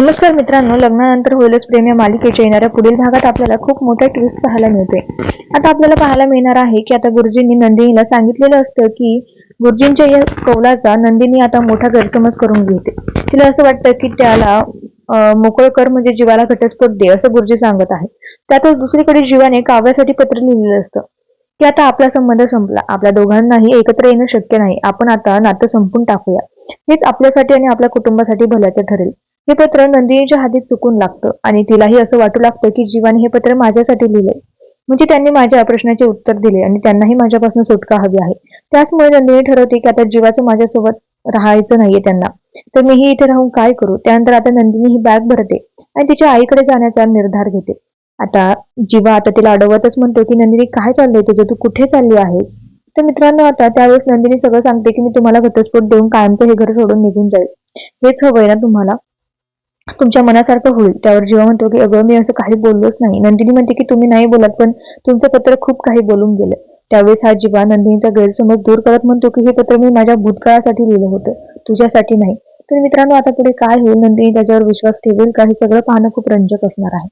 नमस्कार मित्रांनो लग्नानंतर होईलच प्रेम या मालिकेच्या येणाऱ्या पुढील भागात आपल्याला खूप मोठा ट्विस्ट पाहायला मिळतोय. आता आपल्याला पाहायला मिळणार आहे की आता गुरुजींनी नंदिनीला सांगितलेलं असतं की गुरुजींच्या या कौलाचा नंदिनी आता मोठा गैरसमज करून घेते. तिला असं वाटतं की त्याला अं, मोकळं कर म्हणजे जीवाला घटस्फोट दे असं गुरुजी सांगत आहे त्यातच दुसरीकडे जीवाने काव्यासाठी पत्र लिहिलेलं असतं. की आता आपला संबंध संपला. आपल्या दोघांनाही एकत्र येणं शक्य नाही. आपण आता नातं संपून टाकूया. हेच आपल्यासाठी आणि आपल्या कुटुंबासाठी भल्याचं ठरेल. हे पत्र नंदिनीच्या हातीत चुकून लागतं आणि तिलाही असं वाटू लागतं की जीवाने हे पत्र माझ्यासाठी लिहिलंय. म्हणजे त्यांनी माझ्या प्रश्नाचे उत्तर दिले आणि त्यांनाही माझ्यापासून सुटका हवी आहे. त्याचमुळे नंदिनी ठरवते की आता जीवाचं माझ्यासोबत राहायचं नाहीये त्यांना. तर मीही इथे राहून काय करू? त्यानंतर आता नंदिनी ही बॅग भरते आणि तिच्या आईकडे जाण्याचा निर्धार घेते. आता जीवा आता तिला अडवतच म्हणतो की नंदिनी काय चाललंय तुझं? तू कुठे चालली आहेस? तर मित्रांनो आता त्यावेळेस नंदिनी सगळं सांगते की मी तुम्हाला घटस्फोट देऊन कायमचं हे घर सोडून निघून जाईल. हेच हवंय ना तुम्हाला? तुमच्या मनासारखं होईल. त्यावर जीवा म्हणतो की अगं मी असं काही बोललोच नाही. नंदिनी म्हणते की तुम्ही नाही बोलत पण तुमचं पत्र खूप काही बोलून गेलं. त्यावेळेस हा जीवा नंदिनीचा गैरसमज दूर करत म्हणतो की हे पत्र मी माझ्या भूतकाळासाठी लिहिलं होतं. तुझ्यासाठी नाही. तर मित्रांनो आता पुढे काय होईल? नंदिनी त्याच्यावर विश्वास ठेवेल का? हे सगळं पाहणं खूप रंजक असणार आहे.